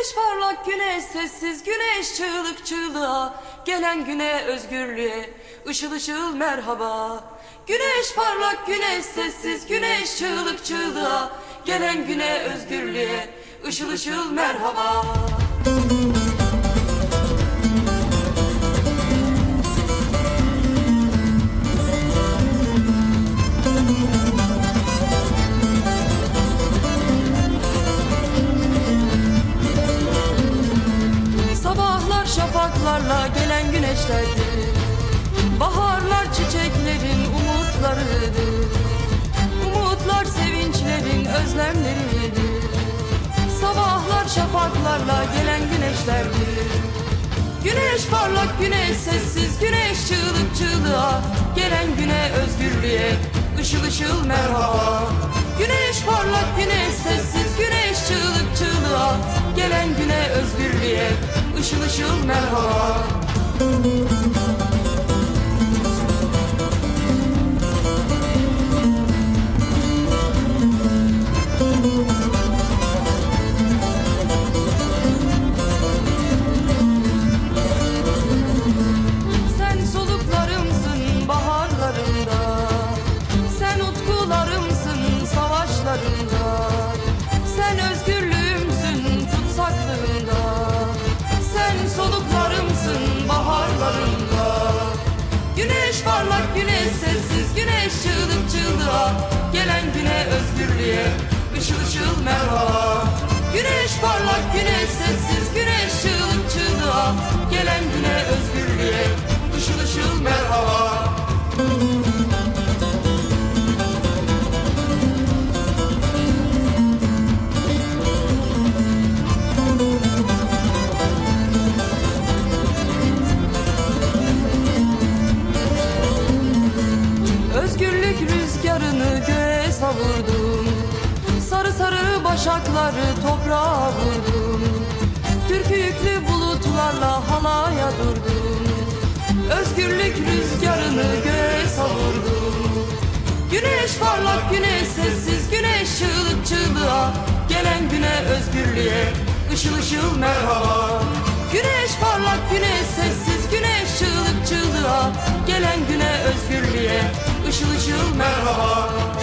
Güneş parlak güneş sessiz güneş çığlık çığlığa. Gelen güne özgürlüğe ışıl ışıl merhaba. Güneş parlak güneş sessiz güneş çığlık çığlığa. Gelen güne özgürlüğe ışıl ışıl merhaba. Sabahlar şafaklarla gelen güneşlerdir. Baharlar çiçeklerin umutlarıdır. Umutlar sevinçlerin özlemleridir. Sabahlar şafaklarla gelen güneşlerdir. Güneş parlak güneş sessiz güneş çığlık çığlığa. Gelen güne özgürlüğe ışıl ışıl merhaba. Güneş parlak güneş sessiz güneş çığlık çığlığa. Gelen güne özgürlüğe ışıl ışıl merhaba. Sen utkularımsın savaşlarımda parlak güneş sessiz güneş çığlık çığlığa. Gelen güne özgürlüğe Özgürlük rüzgarını göğe savurdum. Sarı sarı başakları toprağa vurdum. Türkü yüklü bulutlarla halaya durdum. Özgürlük rüzgarını göğe savurdum. Güneş parlak güneş sessiz güneş çığlık çığlığa. Gelen güne özgürlüğe ışıl ışıl merhaba. Güneş parlak güneş sessiz güneş çığlık çığlığa. Gelen güne özgürlüğe Işıl ışıl merhaba.